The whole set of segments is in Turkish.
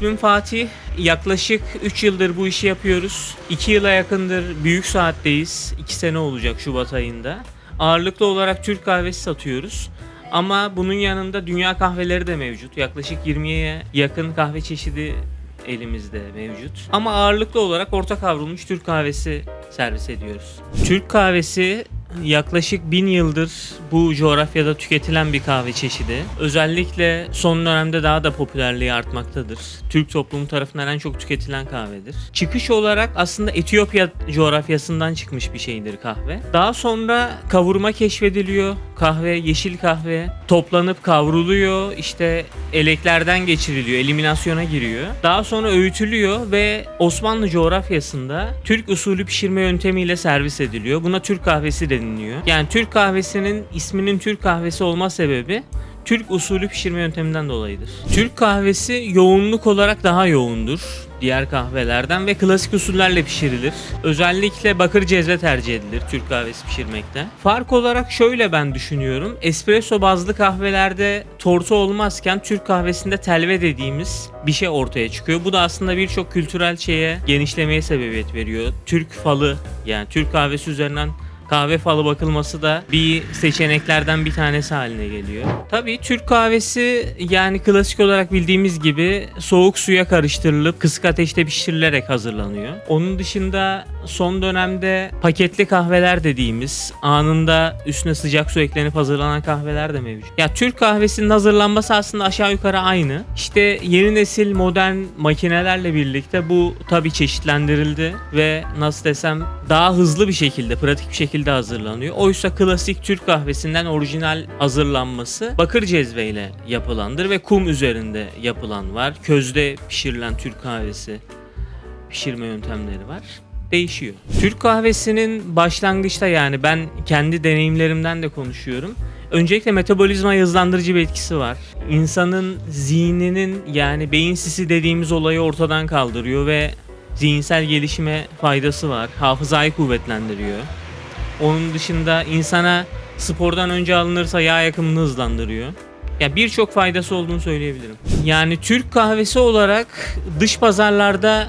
İsmim Fatih. Yaklaşık 3 yıldır bu işi yapıyoruz. 2 yıla yakındır büyük saatteyiz. 2 sene olacak Şubat ayında. Ağırlıklı olarak Türk kahvesi satıyoruz. Ama bunun yanında dünya kahveleri de mevcut. Yaklaşık 20'ye yakın kahve çeşidi elimizde mevcut. Ama ağırlıklı olarak orta kavrulmuş Türk kahvesi servis ediyoruz. Türk kahvesi yaklaşık bin yıldır bu coğrafyada tüketilen bir kahve çeşidi. Özellikle son dönemde daha da popülerliği artmaktadır. Türk toplumu tarafından en çok tüketilen kahvedir. Çıkış olarak aslında Etiyopya coğrafyasından çıkmış bir şeydir kahve. Daha sonra kavurma keşfediliyor. Kahve, yeşil kahve toplanıp kavruluyor. İşte eleklerden geçiriliyor, eliminasyona giriyor. Daha sonra öğütülüyor ve Osmanlı coğrafyasında Türk usulü pişirme yöntemiyle servis ediliyor. Buna Türk kahvesi deniliyor. Yani Türk kahvesinin isminin Türk kahvesi olma sebebi Türk usulü pişirme yönteminden dolayıdır. Türk kahvesi yoğunluk olarak daha yoğundur diğer kahvelerden ve klasik usullerle pişirilir. Özellikle bakır cezve tercih edilir Türk kahvesi pişirmekte. Fark olarak şöyle ben düşünüyorum. Espresso bazlı kahvelerde tortu olmazken Türk kahvesinde telve dediğimiz bir şey ortaya çıkıyor. Bu da aslında birçok kültürel şeye genişlemeye sebebiyet veriyor. Türk falı yani Türk kahvesi üzerinden kahve falı bakılması da bir seçeneklerden bir tanesi haline geliyor. Tabii Türk kahvesi yani klasik olarak bildiğimiz gibi soğuk suya karıştırılıp kısık ateşte pişirilerek hazırlanıyor. Onun dışında son dönemde paketli kahveler dediğimiz anında üstüne sıcak su eklenip hazırlanan kahveler de mevcut. Ya Türk kahvesinin hazırlanması aslında aşağı yukarı aynı. İşte yeni nesil modern makinelerle birlikte bu tabii çeşitlendirildi ve nasıl desem daha hızlı bir şekilde, pratik bir şekilde hazırlanıyor. Oysa klasik Türk kahvesinden orijinal hazırlanması bakır cezveyle yapılandır ve kum üzerinde yapılan var. Közde pişirilen Türk kahvesi pişirme yöntemleri var. Değişiyor. Türk kahvesinin başlangıçta yani ben kendi deneyimlerimden de konuşuyorum. Öncelikle metabolizma hızlandırıcı bir etkisi var. İnsanın zihninin yani beyin sisi dediğimiz olayı ortadan kaldırıyor ve zihinsel gelişime faydası var. Hafızayı kuvvetlendiriyor. Onun dışında insana spordan önce alınırsa yağ yakımını hızlandırıyor. Ya birçok faydası olduğunu söyleyebilirim. Yani Türk kahvesi olarak dış pazarlarda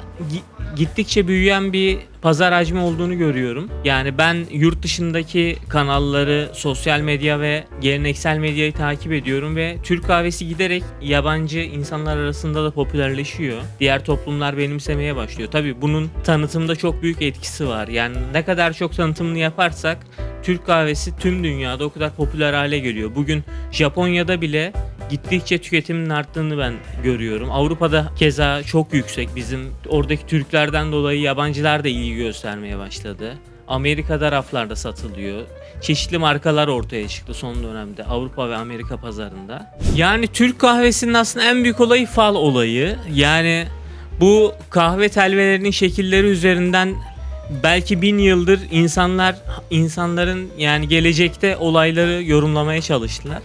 gittikçe büyüyen bir pazar hacmi olduğunu görüyorum. Yani ben yurt dışındaki kanalları, sosyal medya ve geleneksel medyayı takip ediyorum ve Türk kahvesi giderek yabancı insanlar arasında da popülerleşiyor. Diğer toplumlar benimsemeye başlıyor. Tabii bunun tanıtımda çok büyük etkisi var. Yani ne kadar çok tanıtımını yaparsak Türk kahvesi tüm dünyada o kadar popüler hale geliyor. Bugün Japonya'da bile gittikçe tüketimin arttığını ben görüyorum. Avrupa'da keza çok yüksek. Bizim oradaki Türklerden dolayı yabancılar da ilgi göstermeye başladı. Amerika'da raflarda satılıyor. Çeşitli markalar ortaya çıktı son dönemde Avrupa ve Amerika pazarında. Yani Türk kahvesinin aslında en büyük olayı fal olayı. Yani bu kahve telvelerinin şekilleri üzerinden belki bin yıldır insanlar insanların yani gelecekte olayları yorumlamaya çalıştılar.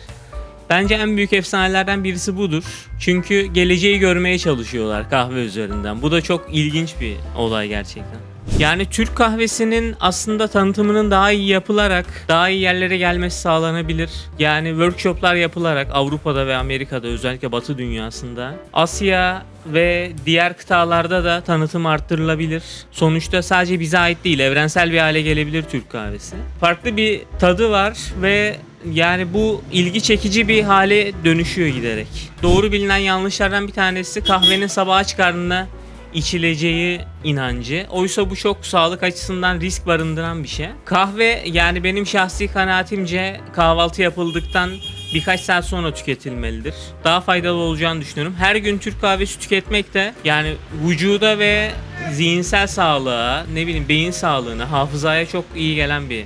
Bence en büyük efsanelerden birisi budur. Çünkü geleceği görmeye çalışıyorlar kahve üzerinden. Bu da çok ilginç bir olay gerçekten. Yani Türk kahvesinin aslında tanıtımının daha iyi yapılarak daha iyi yerlere gelmesi sağlanabilir. Yani workshoplar yapılarak Avrupa'da ve Amerika'da özellikle Batı dünyasında Asya ve diğer kıtalarda da tanıtım arttırılabilir. Sonuçta sadece bize ait değil, evrensel bir hale gelebilir Türk kahvesi. Farklı bir tadı var ve yani bu ilgi çekici bir hale dönüşüyor giderek. Doğru bilinen yanlışlardan bir tanesi kahvenin sabah aç karnına içileceği inancı. Oysa bu çok sağlık açısından risk barındıran bir şey. Kahve yani benim şahsi kanaatimce kahvaltı yapıldıktan birkaç saat sonra tüketilmelidir. Daha faydalı olacağını düşünüyorum. Her gün Türk kahvesi tüketmek de yani vücuda ve zihinsel sağlığa, ne bileyim beyin sağlığına, hafızaya çok iyi gelen bir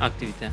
aktivite.